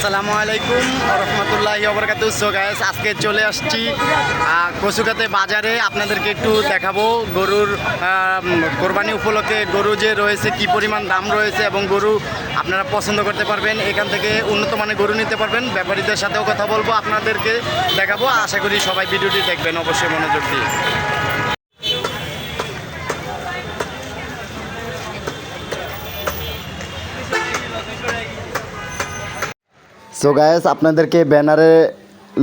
আসসালামু আলাইকুম রহমতুল্লাহ ওবরকাত so guys আজকে চলে আসছি কচুকাতে বাজারে। আপনাদেরকে একটু দেখাবো গরুর কোরবানি উপলক্ষে গরু যে রয়েছে, কি পরিমাণ দাম রয়েছে এবং গরু আপনারা পছন্দ করতে পারবেন, এখান থেকে উন্নত মানের গরু নিতে পারবেন। ব্যাপারীদের সাথেও কথা বলব, আপনাদেরকে দেখাবো। আশা করি সবাই ভিডিওটি দেখবেন, অবশ্যই মনোযোগ দিয়ে। সো গায়েস আপনাদেরকে ব্যানারে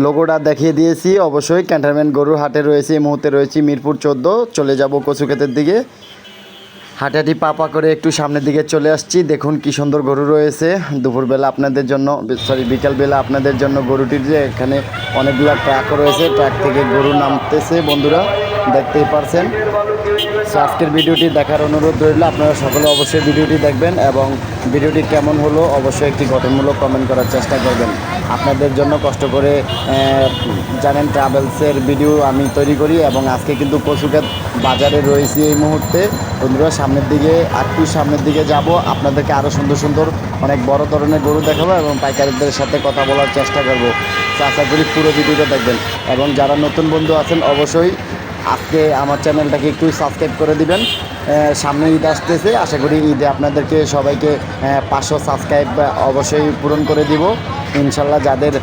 লোগোটা দেখিয়ে দিয়েছি। অবশ্যই ক্যান্টনমেন্ট গরুর হাটে রয়েছে, এই মুহূর্তে রয়েছি মিরপুর চোদ্দ। চলে যাব কচুক্ষেতের দিকে। হাঁটাহাঁটি পা পা করে একটু সামনের দিকে চলে আসছি। দেখুন কি সুন্দর গরু রয়েছে। দুপুরবেলা আপনাদের জন্য সরি বিকালবেলা আপনাদের জন্য গরুটির যে এখানে অনেকগুলো ট্রাকও রয়েছে। ট্রাক থেকে গরু নামতেছে, বন্ধুরা। দেখতেই পারছেন। সো আজকের ভিডিওটি দেখার অনুরোধ রইল, আপনারা সকলে অবশ্যই ভিডিওটি দেখবেন এবং ভিডিওটি কেমন হলো অবশ্যই একটি গঠনমূলক কমেন্ট করার চেষ্টা করবেন। আপনাদের জন্য কষ্ট করে জানেন ট্রাভেলসের ভিডিও আমি তৈরি করি এবং আজকে কিন্তু কচুকাত বাজারে রয়েছি এই মুহূর্তে। বন্ধুরা, সামনের দিকে একটু সামনের দিকে যাব। আপনাদেরকে আরও সুন্দর সুন্দর অনেক বড় ধরনের গরু দেখাবো এবং পাইকারদের সাথে কথা বলার চেষ্টা করব। আশা করি পুরো ভিডিওটা দেখবেন এবং যারা নতুন বন্ধু আছেন, অবশ্যই আজকে আমার চ্যানেলটাকে একটু সাবস্ক্রাইব করে দিবেন। সামনে ঈদ আসতেছে, আশা করি ঈদে আপনাদেরকে সবাইকে পাঁচশো সাবস্ক্রাইব অবশ্যই পূরণ করে দিব। ইনশাল্লাহ যাদের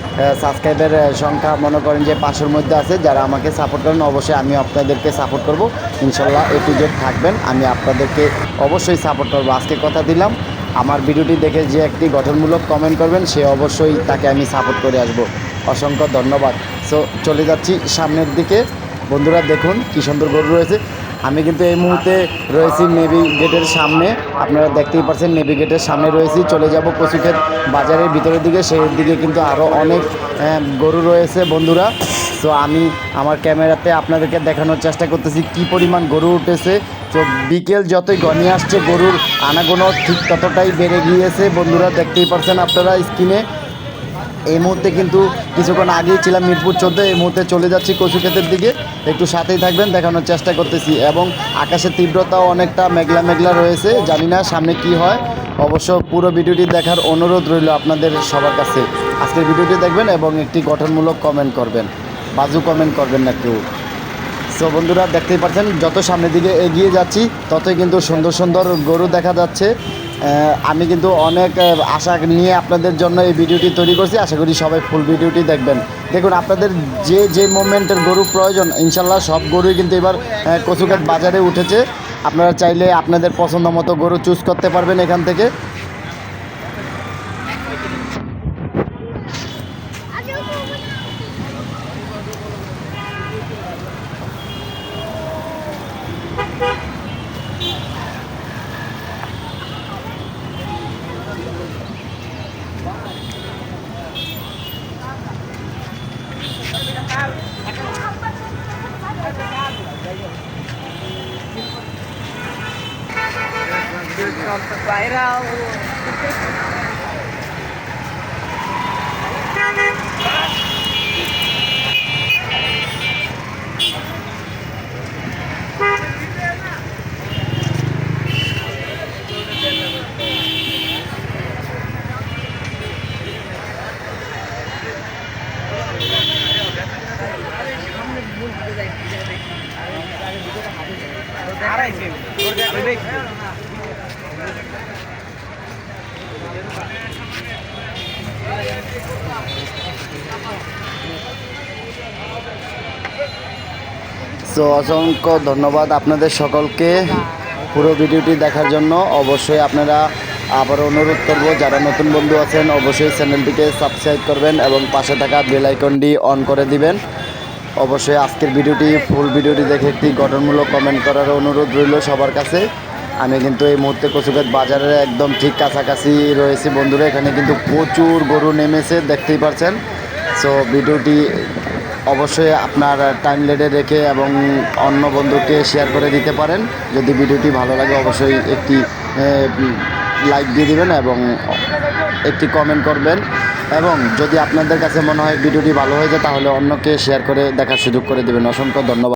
সাবস্ক্রাইবের সংখ্যা মনে করেন যে পাঁচশোর মধ্যে আছে, যারা আমাকে সাপোর্ট করেন, অবশ্যই আমি আপনাদেরকে সাপোর্ট করব। ইনশাল্লাহ এ টু থাকবেন, আমি আপনাদেরকে অবশ্যই সাপোর্ট করব। আজকে কথা দিলাম, আমার ভিডিওটি দেখে যে একটি গঠনমূলক কমেন্ট করবেন, সে অবশ্যই তাকে আমি সাপোর্ট করে আসব। অসংখ্য ধন্যবাদ। সো চলে যাচ্ছি সামনের দিকে। বন্ধুরা দেখুন কি সুন্দর গরু রয়েছে। আমি কিন্তু এই মুহূর্তে রয়েছি নেভি গেটের সামনে। আপনারা দেখতেই পাচ্ছেন নেভি গেটের সামনে রয়েছি। চলে যাব কচুক্ষেত বাজারের ভিতরের দিকে। সেই দিকে কিন্তু আরও অনেক গরু রয়েছে বন্ধুরা। তো আমি আমার ক্যামেরাতে আপনাদেরকে দেখানোর চেষ্টা করতেছি কি পরিমাণ গরু উঠেছে। তো বিকেল যতই গনিয়ে আসছে, গরুর আনাগোনা ঠিক ততটাই বেড়ে গিয়েছে। বন্ধুরা দেখতেই পাচ্ছেন আপনারা স্ক্রিনে। এই মুহূর্তে কিন্তু কিছুক্ষণ আগেই ছিলাম মিরপুর চোদ্দ এই মুহূর্তে চলে যাচ্ছি কচু ক্ষেতের দিকে। একটু সাথেই থাকবেন, দেখানোর চেষ্টা করতেছি। এবং আকাশের তীব্রতাও অনেকটা মেঘলা মেঘলা রয়েছে, জানি না সামনে কি হয়। অবশ্য পুরো ভিডিওটি দেখার অনুরোধ রইল আপনাদের সবার কাছে। আজকের ভিডিওটি দেখবেন এবং একটি গঠনমূলক কমেন্ট করবেন। বাজু কমেন্ট করবেন না কেউ। সো বন্ধুরা, দেখতেই পাচ্ছেন, যত সামনের দিকে এগিয়ে যাচ্ছি, ততই কিন্তু সুন্দর সুন্দর গরু দেখা যাচ্ছে। আমি কিন্তু অনেক আশা নিয়ে আপনাদের জন্য এই ভিডিওটি তৈরি করছি। আশা করি সবাই ফুল ভিডিওটি দেখবেন। দেখুন, আপনাদের যে যে মোমেন্টের গরু প্রয়োজন, ইনশাল্লাহ সব গরুই কিন্তু এবার কচুঘাট বাজারে উঠেছে। আপনারা চাইলে আপনাদের পছন্দ মতো গরু চুজ করতে পারবেন এখান থেকে। বাইরাও All right, Vivek. সো অসংখ্য ধন্যবাদ আপনাদের সকলকে পুরো ভিডিওটি দেখার জন্য। অবশ্যই আপনারা আবার অনুরোধ করব, যারা নতুন বন্ধু আছেন, অবশ্যই চ্যানেলটিকে সাবস্ক্রাইব করবেন এবং পাশে থাকা বেল আইকনটি অন করে দিবেন। অবশ্যই আজকের ভিডিওটি, ফুল ভিডিওটি দেখে একটি গঠনমূলক কমেন্ট করার অনুরোধ রইল সবার কাছে। আমি কিন্তু এই মুহূর্তে কচুঘাট বাজারের একদম ঠিক কাছাকাছি রয়েছি বন্ধুরা, এখানে কিন্তু প্রচুর গরু নেমেছে, দেখতেই পারছেন। সো ভিডিওটি অবশ্যই আপনার টাইম লেটে রেখে এবং অন্য বন্ধুকে শেয়ার করে দিতে পারেন। যদি ভিডিওটি ভালো লাগে, অবশ্যই একটি লাইক দিয়ে দিবেন এবং একটি কমেন্ট করবেন। এবং যদি আপনাদের কাছে মনে হয় ভিডিওটি ভালো হয়েছে, তাহলে অন্যকে শেয়ার করে দেখার সুযোগ করে দেবেন। অসংখ্য ধন্যবাদ।